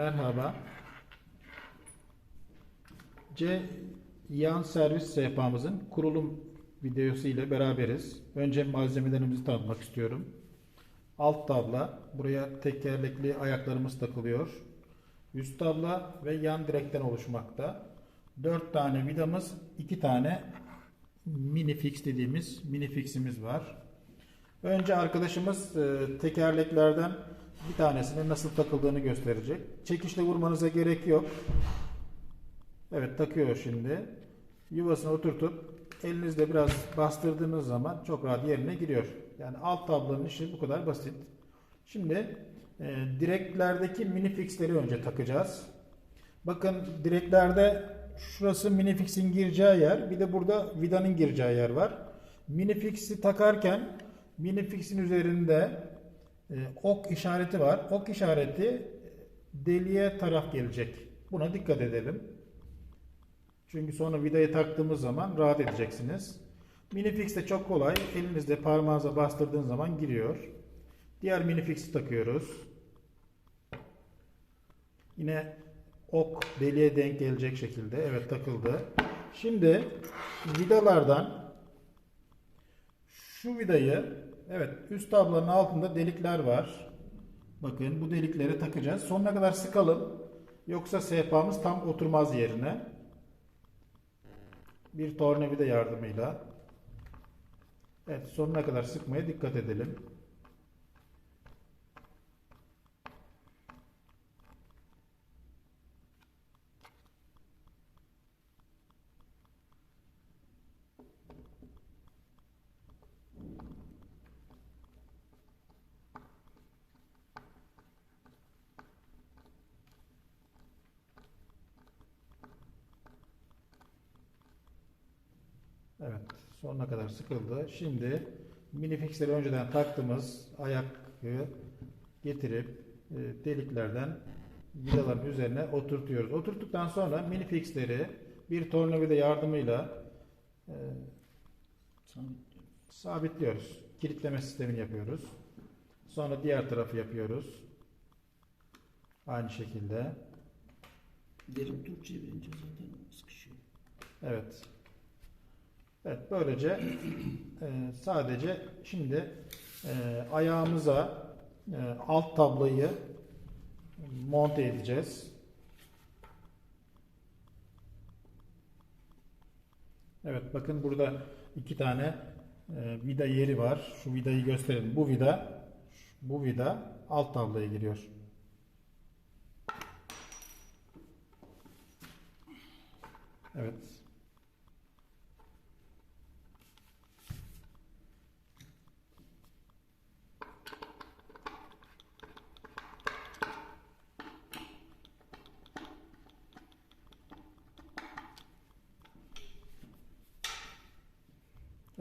Merhaba. C yan servis sehpamızın kurulum videosu ile beraberiz. Önce malzemelerimizi tanıtmak istiyorum. Alt tabla, buraya tekerlekli ayaklarımız takılıyor. Üst tabla ve yan direkten oluşmakta. 4 tane vidamız, 2 tane mini fix dediğimiz mini fiximiz var. Önce arkadaşımız e, tekerleklerden bir tanesinin nasıl takıldığını gösterecek. Çekişle vurmanıza gerek yok. Evet takıyor şimdi. Yuvasına oturtup elinizle biraz bastırdığınız zaman çok rahat yerine giriyor. Yani alt tablanın işi bu kadar basit. Şimdi e, direklerdeki mini fixleri önce takacağız. Bakın direklerde şurası mini fixin gireceği yer. Bir de burada vidanın gireceği yer var. Mini fix'i takarken mini fix'in üzerinde e, ok işareti var. Ok işareti e, deliğe taraf gelecek. Buna dikkat edelim. Çünkü sonra vidayı taktığımız zaman rahat edeceksiniz. Minifix de çok kolay. Elinizde parmağınıza bastırdığın zaman giriyor. Diğer minifix'i takıyoruz. Yine ok deliğe denk gelecek şekilde. Evet takıldı. Şimdi vidalardan şu vidayı evet üst tablanın altında delikler var. Bakın bu delikleri takacağız. Sonuna kadar sıkalım. Yoksa sehpamız tam oturmaz yerine. Bir tornavida yardımıyla. Evet sonuna kadar sıkmaya dikkat edelim. Evet, sonuna kadar sıkıldı. Şimdi minifixleri önceden taktığımız ayağı getirip e, deliklerden vidaların üzerine oturtuyoruz. Oturttuktan sonra minifixleri bir tornavida yardımıyla e, sabitliyoruz. Kilitleme sistemini yapıyoruz. Sonra diğer tarafı yapıyoruz. Aynı şekilde. Derin tur çevirince zaten sıkışıyor. Evet. Evet böylece e, sadece şimdi e, ayağımıza e, alt tablayı monte edeceğiz. Evet bakın burada iki tane e, vida yeri var. Şu vidayı gösterelim. Bu vida bu vida alt tablaya giriyor. Evet.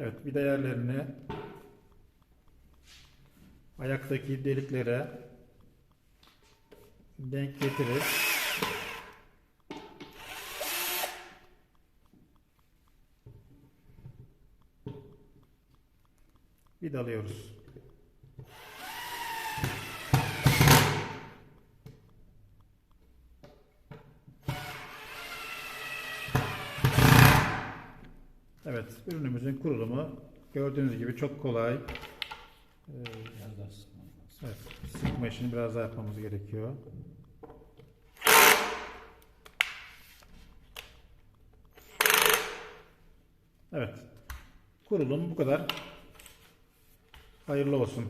Evet, vida yerlerini ayaktaki deliklere denk getirip vidalıyoruz. Evet, ürünümüzün kurulumu gördüğünüz gibi çok kolay. Ee. Evet, sıkma işini biraz daha yapmamız gerekiyor. Evet, kurulum bu kadar. Hayırlı olsun.